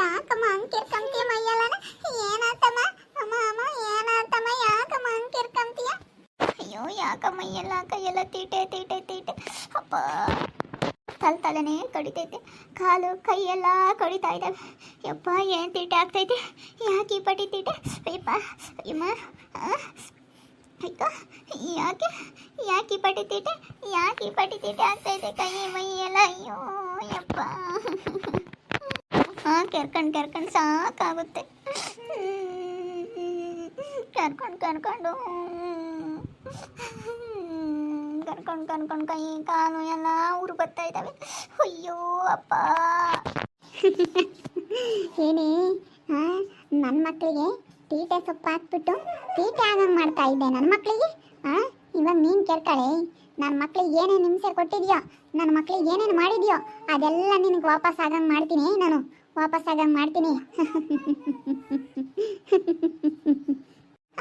ಯಾಕಮ್ಮ ಅಂಕಿರ್ಕಂತೀಯ ಮೈಯಲ್ಲನ? ಏನಾತಮ್ಮ? ಅಮ್ಮ ಅಮ್ಮ, ಏನಾತಮ್ಮ? ಯಾಕಮ್ಮ ಅಂಕಿರ್ಕಂತೀಯ? ಅಯ್ಯೋ ಯಾಕಮ್ಮ ಎಲ್ಲ ಕೈಯೆಲ್ಲ ತೀಟೆ ತೀಟೆ ತೀಟೆ? ಅಪ್ಪ. ತಲೆ ತಲೆನೇ ಕಡಿತೈತೆ. ಕಾಲು, ಕೈಯೆಲ್ಲ ಕಡಿತಾ ಇದ್ದಾವೆ ಯಪ್ಪ, ಏನು ತೀಟೆ ಆಗ್ತೈತೆ? ಯಾಕೆ ಈ ಪಟಿ ತೀಟೆ? ಅಯ್ಯಪ್ಪ, ಅಯ್ಯಮ್ಮ? ಅಯ್ಯೋ ಯಾಕೆ? ಯಾಕೆ ಈ ಪಟಿ ತೀಟೆ? ಯಾಕೆ ಈ ಪಟಿ ತೀಟೆ ಆಗ್ತೈತೆ ಕೈ ಮೈ ಎಲ್ಲ ಅಯ್ಯೋ, ಯಪ್ಪ. ಹಾಂ, ಕೆರ್ಕೊಂಡು ಕೆರ್ಕೊಂಡು ಸಾಕಾಗುತ್ತೆ. ಕರ್ಕೊಂಡು ಕರ್ಕೊಂಡು. ಕರ್ಕೊಂಡು ಕರ್ಕೊಂಡು ಕೈ, ಕಾಲು ಎಲ್ಲ ಊರು ಬರ್ತಾ ಇದ್ದಾವೆ. ಅಯ್ಯೋ, ಅಪ್ಪ. ಏನೇ ನನ್ನ ಮಕ್ಕಳಿಗೆ ತೀಟೆ ಸೊಪ್ಪು ಹಾಕ್ಬಿಟ್ಟು ತೀಟೆ ಆಗಂಗೆ ಮಾಡ್ತಾ ಇದ್ದೆ ನನ್ನ ಮಕ್ಕಳಿಗೆ ಹಾಂ, ಇವಾಗ ನೀನು ಕೇಳ್ತಾಳೆ ನನ್ನ ಮಕ್ಳಿಗೆ ಏನೇನು ಹಿಂಸೆ ಕೊಟ್ಟಿದ್ಯೋ ನನ್ನ ಮಕ್ಳಿಗೆ ಏನೇನು ಮಾಡಿದ್ಯೋ, ಅದೆಲ್ಲ ನಿನಗೆ ವಾಪಸ್ ಆಗಂಗೆ ಮಾಡ್ತೀನಿ ನಾನು. ವಾಪಸ್ ಆಗಂಗೆ ಮಾಡ್ತೀನಿ.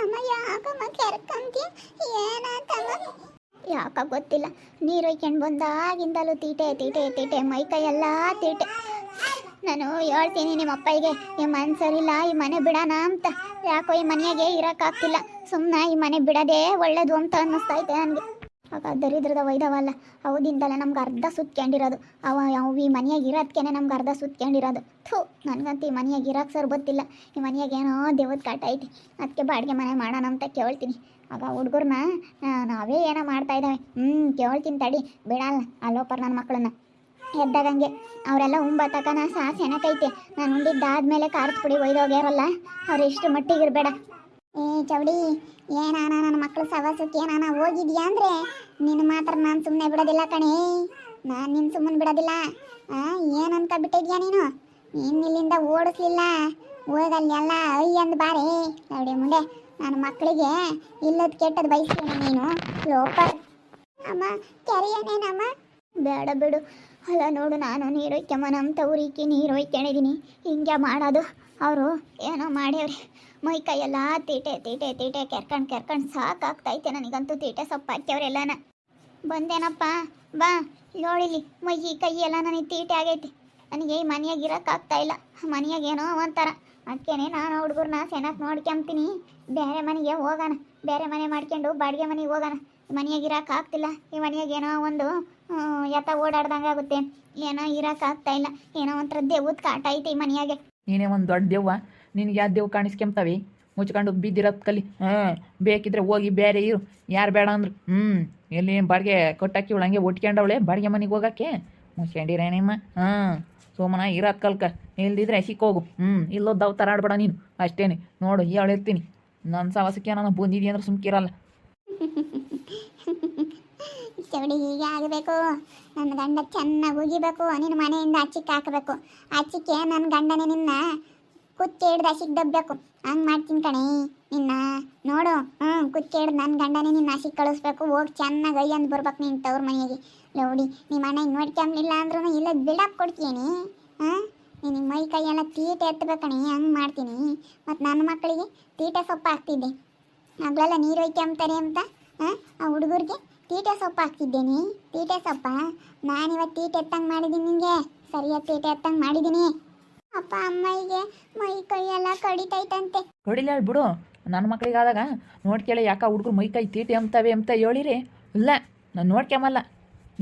ಅಮ್ಮ, ಯಾಕಮ್ಮ ಕೆರ್ಕಂತಿ? ಯಾಕ ಗೊತ್ತಿಲ್ಲ. ನೀರು ಒಯ್ಕೊಂಡು ಬಂದಾಗಿಂದಲೂ ತೀಟೆ ತೀಟೆ ತೀಟೆ, ಮೈ ಕೈ ಎಲ್ಲ ತೀಟೆ. ನಾನು ಹೇಳ್ತೀನಿ ನಿಮ್ಮ ಅಪ್ಪಗೆ ಈ ಮನೆ ಸರಿಲ್ಲ ಈ ಮನೆ ಬಿಡೋಣ ಅಂತ. ಯಾಕೋ ಈ ಮನೆಯಾಗೆ ಇರೋಕ್ಕಾಗ್ತಿಲ್ಲ. ಸುಮ್ಮನೆ ಈ ಮನೆ ಬಿಡೋದೇ ಒಳ್ಳೇದು ಅಂತ ಅನ್ನಿಸ್ತೈತೆ ನನಗೆ. ಆಗ ದರಿದ್ರದ ವೈದವಲ್ಲ ಅವದಿಂದಲೇ ನಮ್ಗೆ ಅರ್ಧ ಸುತ್ಕೊಂಡಿರೋದು ಅವ, ಅವು ಈ ಮನೆಯಾಗ ಇರೋದ್ಕೇನೆ ನಮ್ಗೆ ಅರ್ಧ ಸುತ್ಕೊಂಡಿರೋದು ಥೂ, ನನಗಂತೂ ಈ ಮನೆಯಾಗ ಇರೋಕೆ ಸರ್ ಗೊತ್ತಿಲ್ಲ. ಈ ಮನೆಯಾಗ ಏನೋ ದೇವದ ಕಾಟ ಐತಿ. ಅದಕ್ಕೆ ಬಾಡಿಗೆ ಮನೆ ಮಾಡೋಣ ಅಂತ ಕೇಳ್ತೀನಿ. ಆಗ ಹುಡುಗರನ್ನ ನಾವೇ ಏನೋ ಮಾಡ್ತಾ ಇದ್ದಾವೆ ಹ್ಞೂ ಕೇಳ್ತೀನಿ ತಡಿ. ಬಿಡಲ್ಲ ಅಲ್ಲೋಪರ್ ನನ್ನ ಮಕ್ಕಳನ್ನ ಎದ್ದಾಗಂಗೆ ಅವರೆಲ್ಲ ಉಂಬತ್ತಕನ ಸಾ ಸೆನಕೈತೆ ನಾನು ಉಂಡಿದ್ದಾದ್ಮೇಲೆ ಖಾರದ ಪುಡಿ ಒಯ್ದೋಗ್ಯಾರಲ್ಲ, ಅವ್ರು ಎಷ್ಟು ಮಟ್ಟಿಗೆ ಇರಬೇಡ ಏ ಚೌಡಿ ಏನಾನ ನನ್ನ ಮಕ್ಕಳು ಸವಾಸಕ್ಕೆ ಏನಾನ ಹೋಗಿದ್ಯಾ ಅಂದ್ರೆ? ನಿನ್ನ ಮಾತ್ರ ನಾನು ಸುಮ್ಮನೆ ಬಿಡೋದಿಲ್ಲ ಕಣೇ. ನಾನು ನಿನ್ನ ಸುಮ್ಮನೆ ಬಿಡೋದಿಲ್ಲ. ಏನು ಬಿಟ್ಟಿದ್ಯಾ ನೀನು? ನೀನು ಇಲ್ಲಿಂದ ಓಡಿಸ್ಲಿಲ್ಲ. ಹೋಗಲ್ಲೆಲ್ಲ ಐ ಅಂದ್ ಬಾರೆ. ನೋಡಿ ಮುಂದೆ, ನನ್ನ ಮಕ್ಕಳಿಗೆ ಇಲ್ಲದ ಕೆಟ್ಟದ್ದು ಬಯಸ್ತೀನಿ ನೀನು. ಲೋಪ. ಅಮ್ಮ ಕೆರೆಯನೇನಮ್ಮ ಬೇಡ ಬಿಡು. ಅಲ್ಲ ನೋಡು, ನಾನು ನೀರು ಒಯ್ಕೆಮ್ಮ ನಮ್ಮ ತವರಿಕೆ ನೀರು ಒಯ್ಕೊಂಡಿದ್ದೀನಿ ಹಿಂಗೆ ಮಾಡೋದು. ಅವರು ಏನೋ ಮಾಡ್ಯವ್ರಿ. ಮೈ ಕೈಯೆಲ್ಲ ತೀಟೆ ತೀಟೆ ತೀಟೆ, ಕೆರ್ಕೊಂಡು ಕೆರ್ಕೊಂಡು ಸಾಕಾಗ್ತೈತೆ ನನಗಂತೂ ತೀಟೆ ಸೊಪ್ಪು ಹಾಕ್ಯವ್ರೆಲ್ಲನ ಬಂದೇನಪ್ಪ, ಬಾ. ನೋಡಿಲಿ ಮೈ ಕೈ ಎಲ್ಲ ನನಗೆ ತೀಟೆ ಆಗೈತಿ. ನನಗೆ ಈ ಮನೆಯಾಗ ಇರೋಕ್ಕಾಗ್ತಾ ಇಲ್ಲ. ಮನೆಯಾಗ ಏನೋ ಒಂಥರ. ಅದಕ್ಕೇನೆ ನಾನು ಹುಡುಗರನ್ನ ಚೆನ್ನಾಗಿ ನೋಡ್ಕೊಂತೀನಿ. ಬೇರೆ ಮನೆಗೆ ಹೋಗೋಣ. ಬೇರೆ ಮನೆ ಮಾಡ್ಕೊಂಡು ಬಾಡಿಗೆ ಮನೆಗೆ ಹೋಗೋಣ. ಈ ಮನೆಯಾಗ ಇರೋಕ್ಕಾಗ್ತಿಲ್ಲ. ಈ ಮನೆಯಾಗೇನೋ ಒಂದು ಎತ್ತ ಓಡಾಡ್ದಂಗೆ ಆಗುತ್ತೆ? ಏನೋ ಇರೋಕ್ಕಾಗ್ತಾ ಇಲ್ಲ. ಏನೋ ಒಂಥರ ದೇವದ ಕಾಟ ಐತೆ ಮನೆಯಾಗೆ. ನೀನೇ ಒಂದು ದೊಡ್ಡ ದೇವ್ವ. ನಿನಗೆ ಯಾವ ದೇವ್ ಕಾಣಿಸ್ಕೊಂತವೆ ಮುಚ್ಕೊಂಡು ಬಿದ್ದಿರೋದು ಕಲಿ. ಹಾಂ, ಬೇಕಿದ್ರೆ ಹೋಗಿ ಬೇರೆ ಇರು. ಯಾರು ಬೇಡ ಅಂದ್ರು. ಹ್ಞೂ ಎಲ್ಲಿ ಬಾಡಿಗೆ ಕೊಟ್ಟಾಕಿ ಹಂಗೆ ಒಟ್ಕೊಂಡವಳೆ ಬಾಡಿಗೆ ಮನೆಗೆ ಹೋಗಕ್ಕೆ? ಮುಚ್ಕೊಂಡಿರೇನಿಮ್ಮ? ಹಾಂ ಸೋಮನ ಇರೋದು ಕಲ್ಕ ಇಲ್ದಿದ್ರೆ ಹೋಗು. ಹ್ಞೂ ಇಲ್ಲೋದು ದವ್ ಆಡ್ಬೇಡ ನೀನು. ಅಷ್ಟೇನೆ. ನೋಡು ಹೇಳಿರ್ತೀನಿ ನನ್ನ ಸವಾಸಕ್ಕೆ ನಾನು ಬಂದಿದ್ದೀನಿ ಅಂದ್ರೆ ಸುಮ್ಕಿರಲ್ಲ. ಚೌಡಿ ಹೀಗೆ ಆಗಬೇಕು. ನನ್ನ ಗಂಡ ಚೆನ್ನಾಗಿ ಉಗಿಬೇಕು. ನಿನ್ನ ಮನೆಯಿಂದ ಅಚ್ಚಿಕ್ಕ ಹಾಕಬೇಕು. ಅಚ್ಚಿಕ್ಕೆ ನನ್ನ ಗಂಡನೇ ನಿನ್ನ ಕುಚ್ಚೆ ಹಿಡ್ದು ಆಚಿಗೆ ದಬ್ಬಬೇಕು ಹಂಗೆ ಮಾಡ್ತೀನಿ ಕಣೆ ನಿನ್ನ. ನೋಡು ಹ್ಞೂ ಕುಚ್ಚೆ ಹಿಡ್ದು ನನ್ನ ಗಂಡನೇ ನಿನ್ನ ಆಚಿಗೆ ಕಳಿಸ್ಬೇಕು. ಹೋಗಿ ಚೆನ್ನಾಗಿ ಅಯ್ಯ ಅಂದು ಬರ್ಬೇಕು ನಿನ್ನ ತವ್ರ ಮನೆಗೆ. ಲೌಡಿ ನಿಮ್ಮ ಅಣ್ಣ ನೋಡ್ಕೊಂಬಿಲ್ಲ ಅಂದ್ರೂ ಇಲ್ಲ ಬಿಡಕ್ಕೆ ಕೊಡ್ತೀನಿ ಹಾಂ? ನಿನಗೆ ಮೈ ಕೈಯೆಲ್ಲ ತೀಟೆ ಎತ್ತಬೇಕಣಿ ಹಂಗೆ ಮಾಡ್ತೀನಿ. ಮತ್ತು ನನ್ನ ಮಕ್ಕಳಿಗೆ ತೀಟೆ ಸೊಪ್ಪು ಹಾಕ್ತಿದ್ದೆ ಹಗಲೆಲ್ಲ ನೀರು ಒಯ್ಕೊಂಬ್ತಾರೆ ಅಂತ, ಹಾಂ, ಆ ಹುಡುಗರಿಗೆ? ತೀಟೆ ಸೊಪ್ಪು ಹಾಕ್ತಿದ್ದೇನೆ. ತೀಟೆ ಸೊಪ್ಪ? ನಾನಿವತ್ತು ತೀಟೆ ಎತ್ತಂಗೆ ಮಾಡಿದ್ದೀನಿ ನಿಮಗೆ ಸರಿಯಾಗಿ ತೀಟೆ ಎತ್ತಂಗೆ ಮಾಡಿದ್ದೀನಿ ಅಪ್ಪ ಅಮ್ಮನಿಗೆ ಮೈ ಕೈ ಎಲ್ಲ ಕಡಿತೈತಂತೆ. ಹೊಡಿಲ್ಲ ಬಿಡು. ನನ್ನ ಮಕ್ಳಿಗಾದಾಗ ನೋಡ್ಕೇಳಿ ಯಾಕ ಹುಡುಗರು ಮೈ ಕೈ ತೀಟಿ ಅಂಬ್ತವೆ ಅಂತ ಹೇಳಿರಿ. ಇಲ್ಲ, ನಾನು ನೋಡ್ಕೊಂಬಲ್ಲ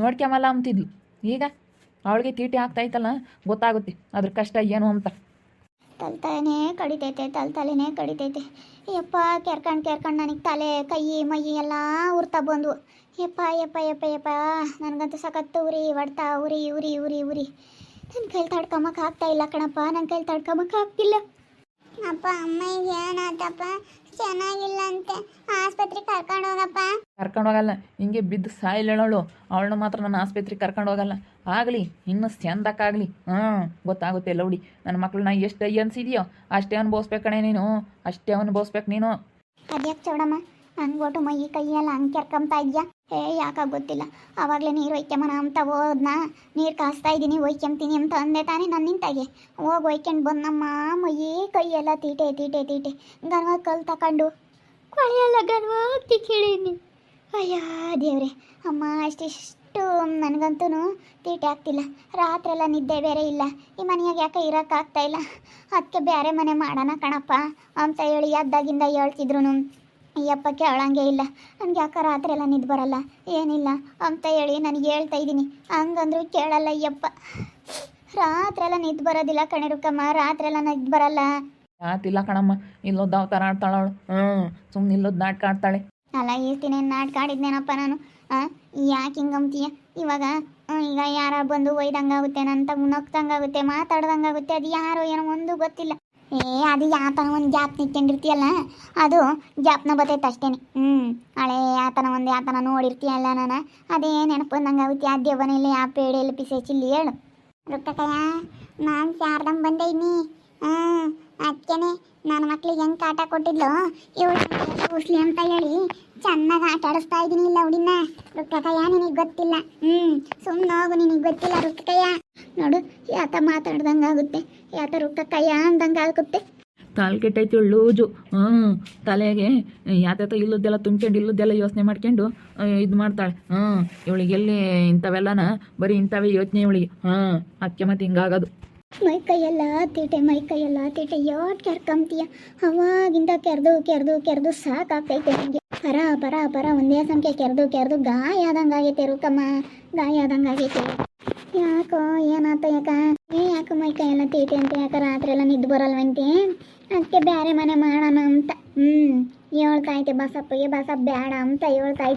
ನೋಡ್ಕೊಂಬಲ್ಲ ಅಂತಿದ್ಲು ಈಗ ಅವಳಿಗೆ ತೀಟಿ ಆಗ್ತಾಯ್ತಲ್ಲ ಗೊತ್ತಾಗುತ್ತೆ. ಅದ್ರ ಕಷ್ಟ ಏನು ಅಂತ. ತಲೆ ಕಡಿತೈತೆ ತಲೆ ತಲೆನೇ ಕಡಿತೈತೆ. ಯಪ್ಪ, ಕೆರ್ಕೊಂಡು ಕೆರ್ಕೊಂಡು ನನಗೆ ತಲೆ, ಕೈ, ಮೈ ಎಲ್ಲ ಉರ್ತಾ ಬಂದ್ವು. ಯಪ್ಪ ಯಪ್ಪ ಯಪ್ಪ ಯಪ್ಪ, ನನಗಂತೂ ಸಖತ್ತು ಉರಿ ಹೊಡ್ತಾ ಉರಿ ಉರಿ ಉರಿ ಉರಿ. ನನ್ನ ಕೈಲಿ ತಡ್ಕೊಂಬಕ್ಕೆ ಆಗ್ತಾ ಇಲ್ಲ ಕಣಪ್ಪ ನನ್ನ ಕೈಲಿ ತಡ್ಕೊಂಬಕ್ಕೆ ಆಗ್ತಿಲ್ಲ. ಅಪ್ಪ, ಅಮ್ಮ ಏನಾತಪ್ಪ ಚೆನ್ನಾಗಿಲ್ಲ ಅಂತೆ ಆಸ್ಪತ್ರೆಗೆ ಕರ್ಕೊಂಡು ಹೋಗಪ್ಪ. ಕರ್ಕೊಂಡು ಹೋಗಲ್ಲ. ಹಿಂಗೆ ಬಿದ್ದು ಸಾಯಿಲೇಳೋಳು ಅವಳನ್ನ ಮಾತ್ರ ನನ್ನ ಆಸ್ಪತ್ರೆಗೆ ಕರ್ಕೊಂಡು ಹೋಗಲ್ಲ. ಆಗಲಿ ಇನ್ನೂ ಚಂದಕ್ಕಾಗಲಿ ಹಾಂ ಗೊತ್ತಾಗುತ್ತೆ ಲೌಡಿ ನನ್ನ ಮಕ್ಕಳನ್ನ ಎಷ್ಟು ಅನ್ಸಿದೆಯೋ ಅಷ್ಟೇ ಅನ್ಭವಿಸ್ಬೇಕು ಕಣೆ ನೀನು. ಅಷ್ಟೇ ಅನ್ಭವಿಸ್ಬೇಕು ನೀನು. ಅದ್ಯಾಕೆ ಚೌಡಮ್ಮ? ಹಂಗೋಟು ಮೈ ಕೈ ಎಲ್ಲ ಹಂಗೆ ಕೆರ್ಕೊಂತಾ ಇದ್ಯಾ? ಏ ಯಾಕ ಗೊತ್ತಿಲ್ಲ. ಆವಾಗಲೇ ನೀರು ಒಯ್ಕೊಂಬನ ಅಂತ ಹೋದ್ನ? ನೀರು ಕಾಸ್ತಾ ಇದ್ದೀನಿ ಒಯ್ಕೊಂತೀನಿ ಅಂತ ಅಂದೆ ತಾನೇ ನನ್ನ ನಿಂತಾಗೆ. ಹೋಗಿ ಒಯ್ಕೊಂಡು ಬಂದಮ್ಮ ಮೈ ಕೈ ಎಲ್ಲ ತೀಟೆ ತೀಟೆ ತೀಟೆ. ಗನ್ವಾಗ ಕಲ್ ತಕೊಂಡು ಕೊಳೆಯಲ್ಲ ಗನ್ವಾಗ ಕೇಳೀನಿ ಅಯ್ಯ ದೇವ್ರೆ, ಅಮ್ಮ ಅಷ್ಟಿಷ್ಟು ಅಷ್ಟು ನನಗಂತೂ ತೀಟೆ ಆಗ್ತಿಲ್ಲ. ರಾತ್ರೆಲ್ಲ ನಿದ್ದೆ ಬೇರೆ ಇಲ್ಲ. ಈ ಮನೆಯಾಗ ಯಾಕೆ ಇರೋಕ್ಕಾಗ್ತಾ ಇಲ್ಲ? ಅದಕ್ಕೆ ಬೇರೆ ಮನೆ ಮಾಡೋಣ ಕಣಪ್ಪ. ಅಂತ ಹೇಳಿ ಅದ್ದಾಗಿಂದ ಹೇಳ್ತಿದ್ರು ಅಯ್ಯಪ್ಪ ಕೇಳಂಗೆ ಇಲ್ಲ. ನನಗೆ ಯಾಕೆ ರಾತ್ರಿ ಎಲ್ಲ ನಿದ್ದೆ ಬರಲ್ಲ? ಏನಿಲ್ಲ ಅಂತ ಹೇಳಿ ನನಗೆ ಹೇಳ್ತಾ ಇದ್ದೀನಿ. ಹಂಗಂದ್ರು ಕೇಳಲ್ಲ ಅಯ್ಯಪ್ಪ. ರಾತ್ರಿ ಎಲ್ಲ ನಿದ್ದೆ ಬರೋದಿಲ್ಲ ಕಣೆ ರುಕ್ಕಮ್ಮ. ರಾತ್ರಿ ಎಲ್ಲ ನಿದ್ದೆ ಬರಲ್ಲ. ಆತಿಲ್ಲ ಕಣಮ್ಮ. ಇಲ್ಲೊದ್ದು ಅವತಾರ ಆಡ್ತಾಳೆ ಅವಳು. ಹ್ಞೂ ಸುಮ್ಮನೆ ಇಲ್ಲೊದ್ದು ನಾಟಕ ಆಡ್ತಾಳೆ. ಅಲ್ಲ ಇರ್ತೀನಿ ನಾಟಕ ಆಡಿದ್ನೇನಪ್ಪ ನಾನು ಯಾಕೆ ಹಿಂಗಂತೀಯ ಇವಾಗ ಈಗ ಯಾರ ಬಂದು ಒಯ್ದಂಗಾಗುತ್ತೆ ನನ್ನ ತಗ ನಗ್ದಂಗಾಗುತ್ತೆ, ಮಾತಾಡ್ದಂಗಾಗುತ್ತೆ, ಅದು ಯಾರು ಏನೋ ಒಂದು ಗೊತ್ತಿಲ್ಲ. ಏ, ಅದು ಯಾತನ ಒಂದು ಜಾಪ್ ನಿಂತ್ಕೊಂಡಿರ್ತೀಯಲ್ಲ ಅದು ಗ್ಯಾಪ್ನ ಬರ್ತೈತೆ ಅಷ್ಟೇನೆ. ಹ್ಞೂ ಹಳೆ ಯಾತನ ಒಂದು ಯಾತನ ನೋಡಿರ್ತೀಯಲ್ಲ ನಾನು, ಅದೇ ನೆನಪು ಬಂದಂಗಾಗುತ್ತೆ, ಆ ದೇವನ ಇಲ್ಲ ಯಾ ಪೇಡೆ ಇಲ್ಲ ಪಿಸೇಚಿಲ್ಲಿ ಹೇಳು. ರುಕ್ಕಯ್ಯ ನಾನು ಶಾರದಂ ಬಂದೆ ಇನ್ನಿ. ಹಾಂ ಅದಕ್ಕೇನೆ ನನ್ನ ಮಕ್ಳಿಗೆ ಹೆಂಗೆ ಕಾಟ ಕೊಟ್ಟಿದ್ಲು, ಇವಳು ಕೂಸ್ಲಿ ಅಂತ ಹೇಳಿ ಚೆನ್ನಾಗಿ ಆಟ ಆಡಿಸ್ತಾ ಇದ್ದೀನಿ ಇಲ್ಲ ಹುಡಿನ ರುಕ್ಕಕಯ್ಯ, ನಿನಗೆ ಗೊತ್ತಿಲ್ಲ. ಹ್ಞೂ ಸುಮ್ಮನೆ ಹೋಗು, ನಿನಗೆ ಗೊತ್ತಿಲ್ಲ ರುಕ್ಕಕಯ್ಯ. ನೋಡು, ಯಾತ ಮಾತಾಡ್ದಂಗಾಗುತ್ತೆ ಯಾತ ರುಕ್ಕಕಯ್ಯ ಅಂದಂಗಾಗುತ್ತೆ ತಾಲ್ ಕೆಟ್ಟೈತಿ ಲೂಜು ಹ್ಞೂ ತಲೆಗೆ ಯಾತ ಇಲ್ಲದ್ದೆಲ್ಲ ತುಂಬ್ಕೊಂಡು ಇಲ್ಲದೆಲ್ಲ ಯೋಚನೆ ಮಾಡ್ಕೊಂಡು ಇದು ಮಾಡ್ತಾಳೆ. ಹ್ಞೂ ಇವಳಿಗೆ ಎಲ್ಲಿ ಇಂಥವೆಲ್ಲನ, ಬರೀ ಇಂಥವೇ ಯೋಚನೆ ಇವಳಿಗೆ. ಹ್ಞೂ ಅದಕ್ಕೆ ಮತ್ತೆ ಹಿಂಗಾಗೋದು. ಮೈ ಕೈಯೆಲ್ಲ ತೀಟೆ ಮೈ ಕೈಯೆಲ್ಲ ತೀಟೆ ಯಾಟ್ ಕೆರ್ಕಂತೀಯ ಅವಾಗಿಂದ ಕೆರೆದು ಕೆರೆದು ಕೆರೆದು ಸಾಕಾಗ್ತೈತೆ ನನಗೆ ಪರ ಪರ ಪರ, ಒಂದೇ ಸಂಖ್ಯೆ ಕೆರೆದು ಕೆರೆದು ಗಾಯ ಆದಂಗೆ ಆಗೈತೆ ರುಕಮ್ಮ, ಗಾಯ ಆದಂಗೆ ಆಗೈತೆ. ಯಾಕೋ ಏನಾತ ಯಾಕ? ಏ, ಯಾಕೆ ಮೈ ಕೈಯೆಲ್ಲ ತೀಟೆ ಅಂತ ಯಾಕ ರಾತ್ರಿ ಎಲ್ಲ ನಿದ್ದು ಬರಲ್ವಂತೆ ಅದಕ್ಕೆ ಬೇರೆ ಮನೆ ಮಾಡೋಣ ಅಂತ. ಹ್ಞೂ ಹೇಳ್ತಾ ಐತೆ ಬಸಪ್ಪಗೆ ಬಸಪ್ಪ ಬೇಡ ಅಂತ ಹೇಳ್ತಾ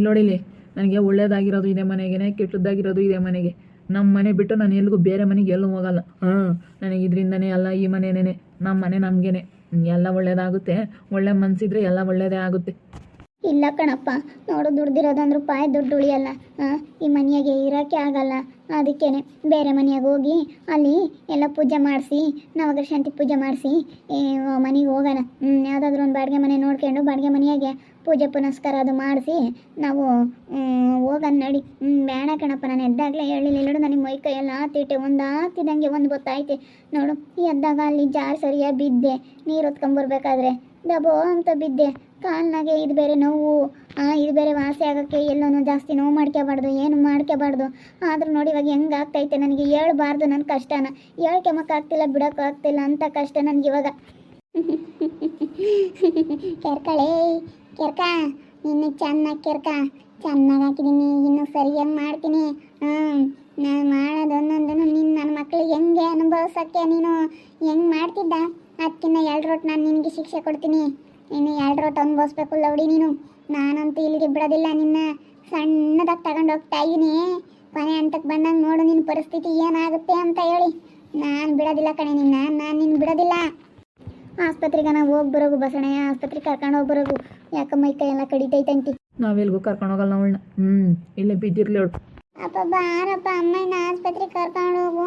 ನೋಡಿಲಿ ನನಗೆ ಒಳ್ಳೇದಾಗಿರೋದು ಇದೆ ಮನೆಗೇನೆ, ಕೆಟ್ಟದ್ದಾಗಿರೋದು ಇದೆ ಮನೆಗೆ. ನಮ್ಮ ಮನೆ ಬಿಟ್ಟು ನಾನು ಎಲ್ಲಿಗೂ ಬೇರೆ ಮನೆಗೆ ಎಲ್ಲೂ ಹೋಗಲ್ಲ. ಹಾಂ. ನನಗೆ ಇದರಿಂದನೇ ಎಲ್ಲ ಈ ಮನೆನೇ ನಮ್ಮ ಮನೆ ನಮಗೇನೆ. ಎಲ್ಲ ಒಳ್ಳೆಯದಾಗುತ್ತೆ ಒಳ್ಳೆ ಮನಸ್ಸಿದ್ರೆ ಎಲ್ಲ ಒಳ್ಳೆಯದೇ ಆಗುತ್ತೆ. ಇಲ್ಲ ಕಣಪ್ಪ, ನೋಡು ದುಡ್ದಿರೋದಂದ್ರೂ ಪಾಯ ದುಡ್ಡು ಉಳಿಯಲ್ಲ. ಈ ಮನೆಯಾಗೆ ಇರೋಕೆ ಆಗಲ್ಲ. ಅದಕ್ಕೇನೆ ಬೇರೆ ಮನೆಯಾಗ ಹೋಗಿ ಅಲ್ಲಿ ಎಲ್ಲ ಪೂಜೆ ಮಾಡಿಸಿ ನವಗ್ರ ಶಾಂತಿ ಪೂಜೆ ಮಾಡಿಸಿ ಮನೆಗೆ ಹೋಗೋಣ. ಯಾವುದಾದ್ರೂ ಒಂದು ಬಾಡಿಗೆ ಮನೆ ನೋಡ್ಕೊಂಡು ಬಾಡಿಗೆ ಮನೆಯಾಗೆ ಪೂಜೆ ಪುನಸ್ಕಾರ ಅದು ಮಾಡಿಸಿ ನಾವು ಹೋಗೋಣ ನಡಿ. ಹ್ಞೂ ಬೇಡ ಕಣಪ್ಪ, ನಾನು ಎದ್ದಾಗಲೇ ಹೇಳಿಲ್ಲ. ನೋಡು ನನಗೆ ಮೈ ಕೈ ಎಲ್ಲ ಆತಿಟ್ಟೆ ಒಂದು ಆಗ್ತಿದ್ದಂಗೆ ಒಂದು ಗೊತ್ತಾಯ್ತೆ. ನೋಡು ಎದ್ದಾಗ ಅಲ್ಲಿ ಜಾರ್ ಸರಿಯಾಗಿ ಬಿದ್ದೆ. ನೀರು ಹೊತ್ಕೊಂಬರ್ಬೇಕಾದ್ರೆ ದಬೋ ಅಂತ ಬಿದ್ದೆ. ಕಾಲ್ನಾಗೆ ಇದು ಬೇರೆ ನೋವು ಇದು ಬೇರೆ ವಾಸಿ ಆಗೋಕ್ಕೆ ಎಲ್ಲೋನು ಜಾಸ್ತಿ ನೋವು ಮಾಡ್ಕೋಬಾರ್ದು ಏನು ಮಾಡ್ಕೋಬಾರ್ದು ಆದರೂ ನೋಡಿ ಇವಾಗ ಹೆಂಗೆ ಆಗ್ತೈತೆ ನನಗೆ ಹೇಳ್ಬಾರ್ದು ನನ್ನ ಕಷ್ಟನ. ಹೇಳ್ಕೊಂಬಕ್ಕಾಗ್ತಿಲ್ಲ ಬಿಡೋಕ್ಕಾಗ್ತಿಲ್ಲ ಅಂತ ಕಷ್ಟ ನನಗೆ ಇವಾಗ. ಕೆರ್ಕಳೇ, ಕೆರ್ಕ ಇನ್ನು ಚೆನ್ನಾಗಿ ಕೆರ್ಕ. ಚೆನ್ನಾಗಿ ಹಾಕಿದ್ದೀನಿ ಇನ್ನು ಸರಿಯಾಗಿ ಮಾಡ್ತೀನಿ. ಹ್ಞೂ ನಾನು ಮಾಡೋದು ಒಂದೊಂದನ್ನು ನಿನ್ನ ನನ್ನ ಮಕ್ಳಿಗೆ ಹೆಂಗೆ ಅನುಭವಿಸೋಕ್ಕೆ ನೀನು ಹೆಂಗೆ ಮಾಡ್ತಿದ್ದ? ಅದಕ್ಕಿಂತ ಎರಡು ರೋಟ್ ನಾನು ನಿನಗೆ ಶಿಕ್ಷೆ ಕೊಡ್ತೀನಿ. ಇನ್ನು ಎರಡು ರೋಟ್ ಅನುಭವಿಸ್ಬೇಕು ಲೌಡಿ ನೀನು. ನಾನಂತೂ ಇಲ್ಲಿಗೆ ಬಿಡೋದಿಲ್ಲ ನಿನ್ನ ಸಣ್ಣದಾಗಿ ತಗೊಂಡು ಹೋಗ್ತಾ ಇದ್ದೀನಿ ಕೊನೆ ಹಂತಕ್ಕೆ ಬಂದಾಗ ನೋಡು ನಿನ್ನ ಪರಿಸ್ಥಿತಿ ಏನಾಗುತ್ತೆ ಅಂತ ಹೇಳಿ. ನಾನು ಬಿಡೋದಿಲ್ಲ ಕಣೆ ನಿನ್ನ ನಾನು ನಿನ್ನ ಬಿಡೋದಿಲ್ಲ. ಆಸ್ಪತ್ರೆಗೆ ನಾವು ಹೋಗಿ ಬರೋಗು ಬಸಣೆ ಆಸ್ಪತ್ರೆಗೆ ಕರ್ಕೊಂಡು ಹೋಗಿ ಬರೋಗು. ಯಾಕೆ ಮೈ ಕೈ ಎಲ್ಲ ಕಡಿತೈತಂತಿ ನಾವೆಲ್ಗೂ ಕರ್ಕೊಂಡು ಹೋಗಲ್ಲ ಅವಳನ್ನ. ಹ್ಞೂ ಇಲ್ಲೇ ಬಿದ್ದಿರ್ಲಿ ಅವಳು. ಅಪ್ಪ ಬಾರಪ್ಪ ಅಮ್ಮನ ಆಸ್ಪತ್ರೆಗೆ ಕರ್ಕೊಂಡು ಹೋಗು.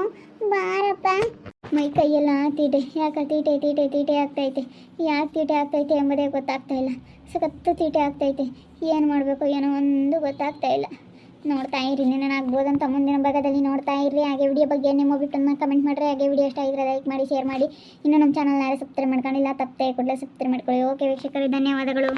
ಬಾರಪ್ಪ. ಮೈ ಕೈಯೆಲ್ಲ ತೀಟೆ, ಯಾಕೆ ತೀಟೆ ತೀಟೆ ತೀಟೆ ಆಗ್ತೈತೆ? ಯಾಕೆ ತೀಟೆ ಆಗ್ತೈತೆ ಎಂಬುದೇ ಗೊತ್ತಾಗ್ತಾ ಇಲ್ಲ. ಸಖತ್ತು ತೀಟೆ ಆಗ್ತೈತೆ. ಏನು ಮಾಡಬೇಕು ಏನೋ ಒಂದು ಗೊತ್ತಾಗ್ತಾ ಇಲ್ಲ. ನೋಡ್ತಾ ಇರಿ ಅಂತ ಮುಂದಿನ ಭಾಗದಲ್ಲಿ ನೋಡ್ತಾ ಇರ್ರಿ. ಹಾಗೆ ವಿಡಿಯೋ ಬಗ್ಗೆ ನಿಮ್ಮ ಅಭಿಪ್ರಾಯ ಕಮೆಂಟ್ ಮಾಡಿರಿ. ಹಾಗೆ ವಿಡಿಯೋ ಇಷ್ಟ ಆಗಿದ್ರೆ ಲೈಕ್ ಮಾಡಿ ಶೇರ್ ಮಾಡಿ. ಇನ್ನು ನಮ್ಮ ಚಾನಲ್ ಯಾರು ಸಬ್ಸ್ಕ್ರೈಬ್ ಮಾಡ್ಕೊಂಡಿಲ್ಲ, ತಪ್ಪದೆ ಕೂಡಲೇ ಸಬ್ಸ್ಕ್ರೈಬ್ ಮಾಡ್ಕೊಳ್ಳಿ. ಓಕೆ ವೀಕ್ಷಕರು, ಧನ್ಯವಾದಗಳು.